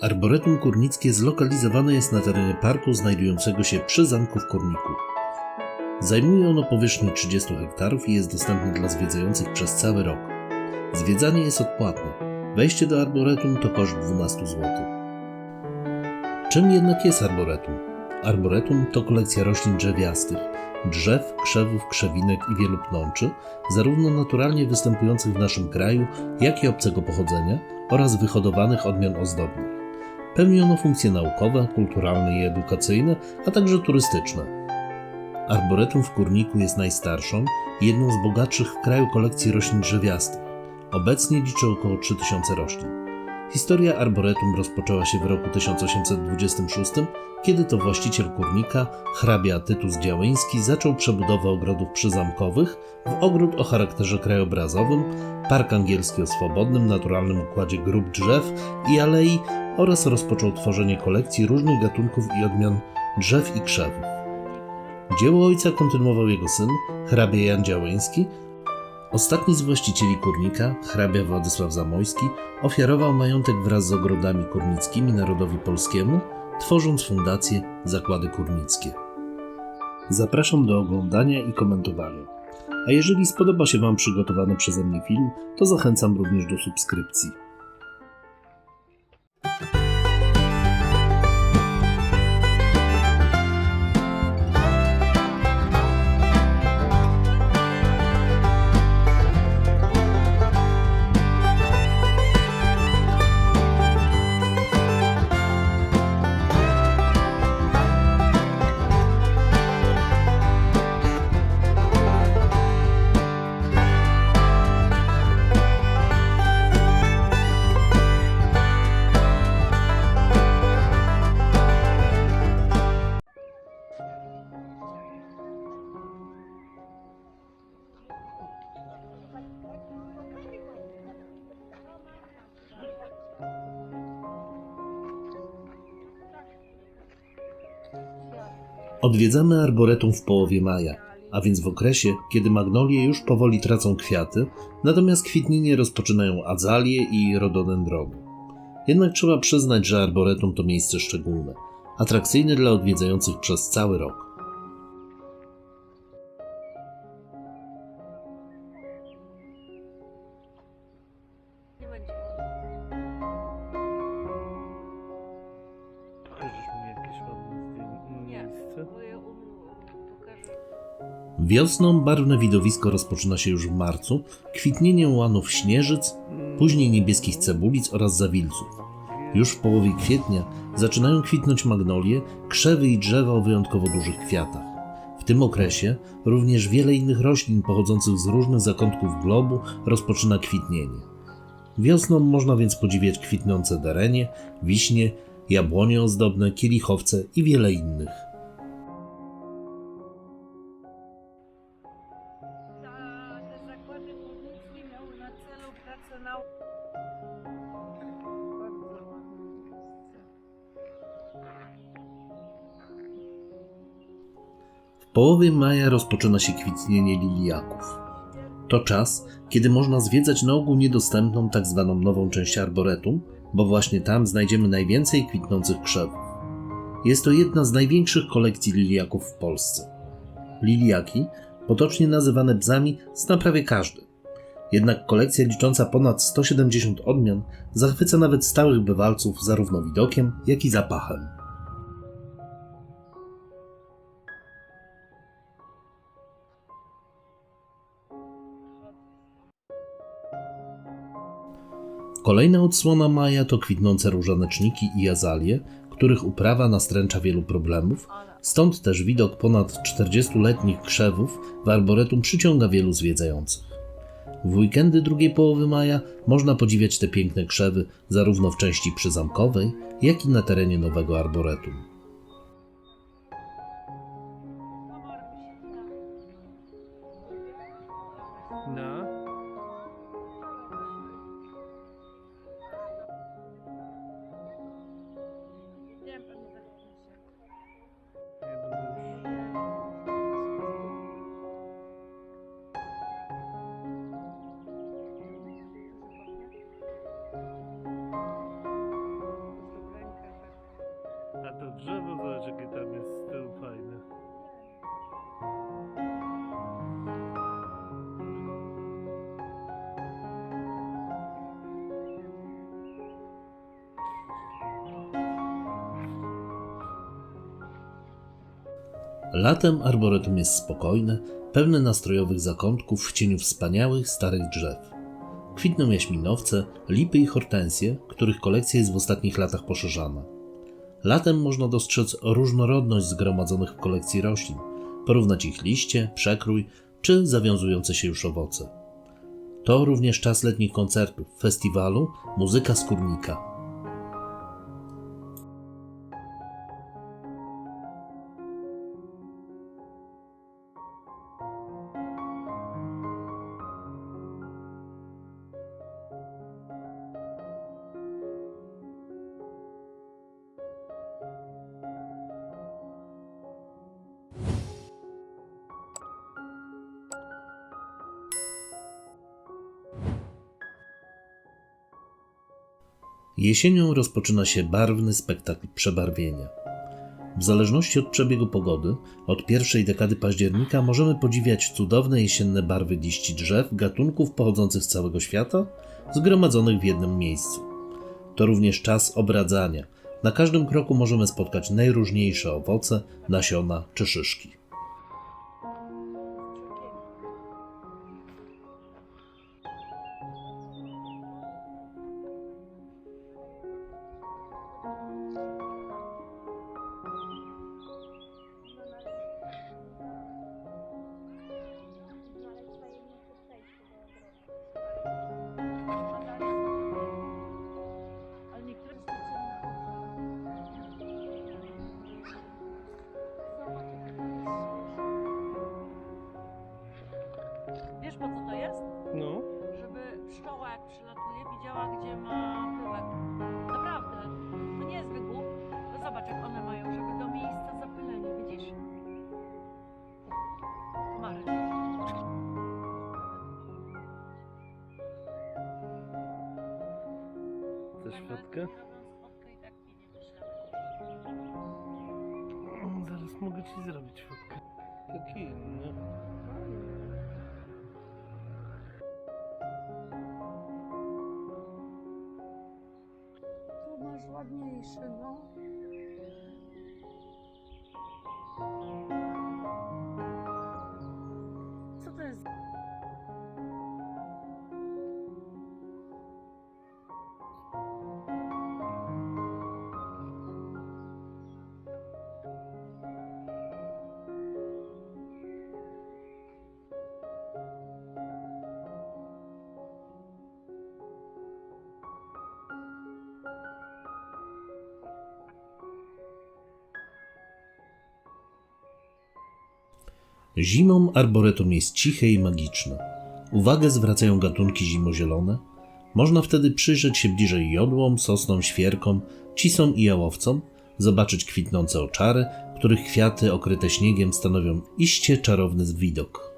Arboretum Kurnickie zlokalizowane jest na terenie parku znajdującego się przy zamku w Kurniku. Zajmuje ono powierzchnię 30 hektarów i jest dostępne dla zwiedzających przez cały rok. Zwiedzanie jest odpłatne. Wejście do arboretum to koszt 12 zł. Czym jednak jest arboretum? Arboretum to kolekcja roślin drzewiastych, drzew, krzewów, krzewinek i wielu pnączy, zarówno naturalnie występujących w naszym kraju, jak i obcego pochodzenia oraz wyhodowanych odmian ozdobnych. Pełni ono funkcje naukowe, kulturalne i edukacyjne, a także turystyczne. Arboretum w Kurniku jest najstarszą jedną z bogatszych w kraju kolekcji roślin drzewiastych. Obecnie liczy około 3000 roślin. Historia arboretum rozpoczęła się w roku 1826, kiedy to właściciel kurnika, hrabia Tytus Działyński, zaczął przebudowę ogrodów przyzamkowych w ogród o charakterze krajobrazowym, park angielski o swobodnym, naturalnym układzie grup drzew i alei oraz rozpoczął tworzenie kolekcji różnych gatunków i odmian drzew i krzewów. Dzieło ojca kontynuował jego syn, hrabia Jan Działyński. Ostatni z właścicieli kurnika, hrabia Władysław Zamojski, ofiarował majątek wraz z ogrodami kurnickimi narodowi polskiemu, tworząc fundację Zakłady Kurnickie. Zapraszam do oglądania i komentowania. A jeżeli spodoba się Wam przygotowany przeze mnie film, to zachęcam również do subskrypcji. Odwiedzamy arboretum w połowie maja, a więc w okresie, kiedy magnolie już powoli tracą kwiaty, natomiast kwitnienie rozpoczynają azalie i rododendrony. Jednak trzeba przyznać, że arboretum to miejsce szczególne, atrakcyjne dla odwiedzających przez cały rok. Wiosną barwne widowisko rozpoczyna się już w marcu, kwitnieniem łanów śnieżyc, później niebieskich cebulic oraz zawilców. Już w połowie kwietnia zaczynają kwitnąć magnolie, krzewy i drzewa o wyjątkowo dużych kwiatach. W tym okresie również wiele innych roślin pochodzących z różnych zakątków globu rozpoczyna kwitnienie. Wiosną można więc podziwiać kwitnące derenie, wiśnie, jabłonie ozdobne, kielichowce i wiele innych. Połowie maja rozpoczyna się kwitnienie liliaków. To czas, kiedy można zwiedzać na ogół niedostępną tzw. Tak nową część arboretum, bo właśnie tam znajdziemy najwięcej kwitnących krzewów. Jest to jedna z największych kolekcji liliaków w Polsce. Liliaki, potocznie nazywane bzami, zna prawie każdy. Jednak kolekcja licząca ponad 170 odmian zachwyca nawet stałych bywalców zarówno widokiem, jak i zapachem. Kolejna odsłona maja to kwitnące różaneczniki i azalie, których uprawa nastręcza wielu problemów, stąd też widok ponad 40-letnich krzewów w arboretum przyciąga wielu zwiedzających. W weekendy drugiej połowy maja można podziwiać te piękne krzewy zarówno w części przyzamkowej, jak i na terenie nowego arboretum. Latem arboretum jest spokojne, pełne nastrojowych zakątków w cieniu wspaniałych starych drzew. Kwitną jaśminowce, lipy i hortensje, których kolekcja jest w ostatnich latach poszerzana. Latem można dostrzec różnorodność zgromadzonych w kolekcji roślin, porównać ich liście, przekrój czy zawiązujące się już owoce. To również czas letnich koncertów, festiwalu Muzyka Skórnika. Jesienią rozpoczyna się barwny spektakl przebarwienia. W zależności od przebiegu pogody, od pierwszej dekady października możemy podziwiać cudowne jesienne barwy liści drzew gatunków pochodzących z całego świata, zgromadzonych w jednym miejscu. To również czas obradzania. Na każdym kroku możemy spotkać najróżniejsze owoce, nasiona czy szyszki. Nie myślę. Zaraz mogę ci zrobić fotkę. Taki inny. Tu masz ładniejszy, no. Co to jest? Zimą arboretum jest ciche i magiczne. Uwagę zwracają gatunki zimozielone. Można wtedy przyjrzeć się bliżej jodłom, sosnom, świerkom, cisom i jałowcom, zobaczyć kwitnące oczary, których kwiaty okryte śniegiem stanowią iście czarowny widok.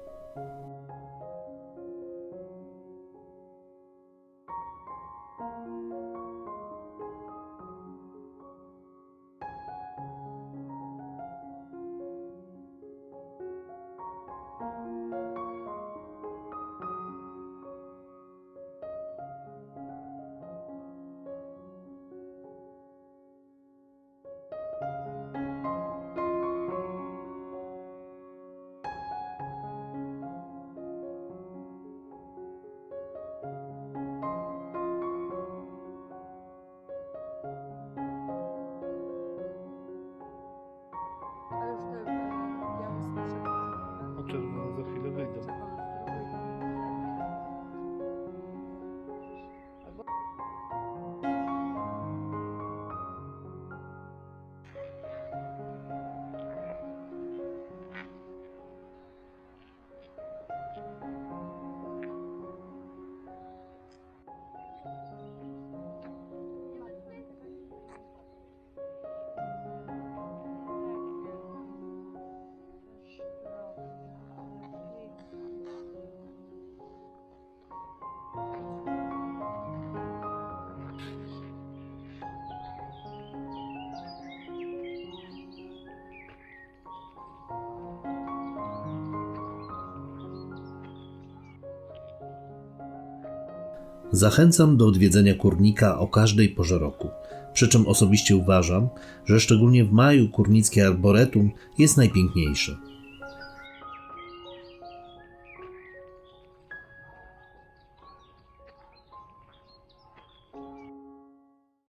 Zachęcam do odwiedzenia kurnika o każdej porze roku. Przy czym osobiście uważam, że szczególnie w maju kurnickie arboretum jest najpiękniejsze.